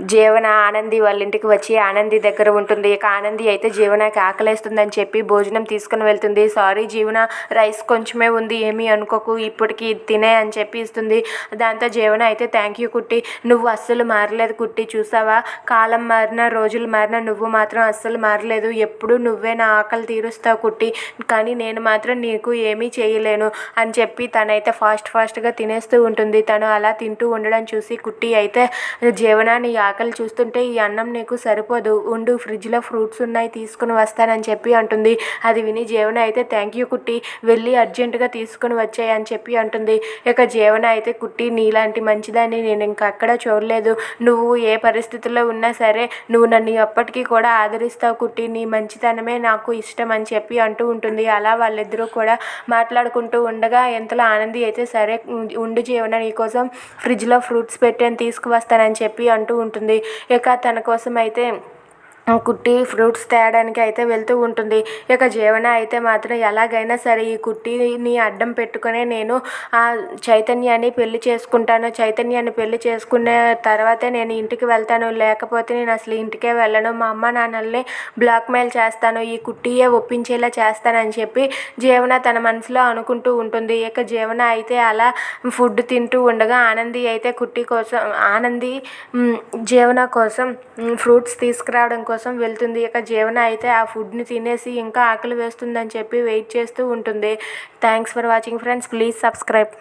జీవన ఆనంది వాళ్ళ ఇంటికి వచ్చి ఆనంది దగ్గర ఉంటుంది. ఇక ఆనంది అయితే జీవనకి ఆకలేస్తుందని చెప్పి భోజనం తీసుకుని వెళ్తుంది. సారీ జీవన రైస్ కొంచెమే ఉంది ఏమీ అనుకోకు ఇప్పటికి తినే అని చెప్పి ఇస్తుంది. దాంతో జీవన అయితే థ్యాంక్ యూ కుట్టి నువ్వు అస్సలు మారలేదు కుట్టి చూసావా? కాలం మారినా రోజులు మారినా నువ్వు మాత్రం అస్సలు మారలేదు. ఎప్పుడు నువ్వే నా ఆకలి తీరుస్తావు కుట్టి కానీ నేను మాత్రం నీకు ఏమీ చేయలేను అని చెప్పి తనైతే ఫాస్ట్ ఫాస్ట్గా తినేస్తూ ఉంటుంది. తను అలా తింటూ ఉండడం చూసి కుట్టి అయితే జీవనాన్ని ఆకలి చూస్తుంటే ఈ అన్నం నీకు సరిపోదు. ఉండు ఫ్రిడ్జ్లో ఫ్రూట్స్ ఉన్నాయి తీసుకుని వస్తానని చెప్పి అంటుంది. అది విని జీవన అయితే థ్యాంక్ యూ కుట్టి వెళ్ళి అర్జెంటుగా తీసుకుని వచ్చాయి అని చెప్పి అంటుంది. ఇక జీవన అయితే కుట్టి నీలాంటి మంచిదాన్ని నేను ఇంకా అక్కడ చూడలేదు. నువ్వు ఏ పరిస్థితుల్లో ఉన్నా సరే నువ్వు నన్ను ఎప్పటికీ కూడా ఆదరిస్తావు కుట్టి. నీ మంచితనమే నాకు ఇష్టం అని చెప్పి అంటూ ఉంటుంది. అలా వాళ్ళిద్దరూ కూడా మాట్లాడుకుంటూ ఉండగా ఎంతలో ఆనంది అయితే సరే ఉండు జీవన నీకోసం ఫ్రిడ్జ్లో ఫ్రూట్స్ పెట్టాను తీసుకువస్తానని చెప్పి అంటూ ఉంటుంది. ఇక తన కోసం అయితే కుట్టి ఫ్రూట్స్ తేయడానికి అయితే వెళ్తూ ఉంటుంది. ఇక జీవన అయితే మాత్రం ఎలాగైనా సరే ఈ కుట్టిని అడ్డం పెట్టుకునే నేను ఆ చైతన్యాన్ని పెళ్ళి చేసుకుంటాను. చైతన్యాన్ని పెళ్ళి చేసుకున్న తర్వాతే నేను ఇంటికి వెళ్తాను. లేకపోతే నేను అసలు ఇంటికే వెళ్ళను. మా అమ్మ నాన్నల్ని బ్లాక్మెయిల్ చేస్తాను. ఈ కుట్టియే ఒప్పించేలా చేస్తానని చెప్పి జీవన తన మనసులో అనుకుంటూ ఉంటుంది. ఇక జీవన అయితే అలా ఫుడ్ తింటూ ఉండగా ఆనంది అయితే కుట్టి కోసం ఆనంది జీవన కోసం ఫ్రూట్స్ తీసుకురావడం కోసం కోసం వెళ్తుంది. ఇక జీవన అయితే ఆ ఫుడ్ని తినేసి ఇంకా ఆకలి వేస్తుందని చెప్పి వెయిట్ చేస్తూ ఉంటుంది. Thanks for watching friends. Please subscribe.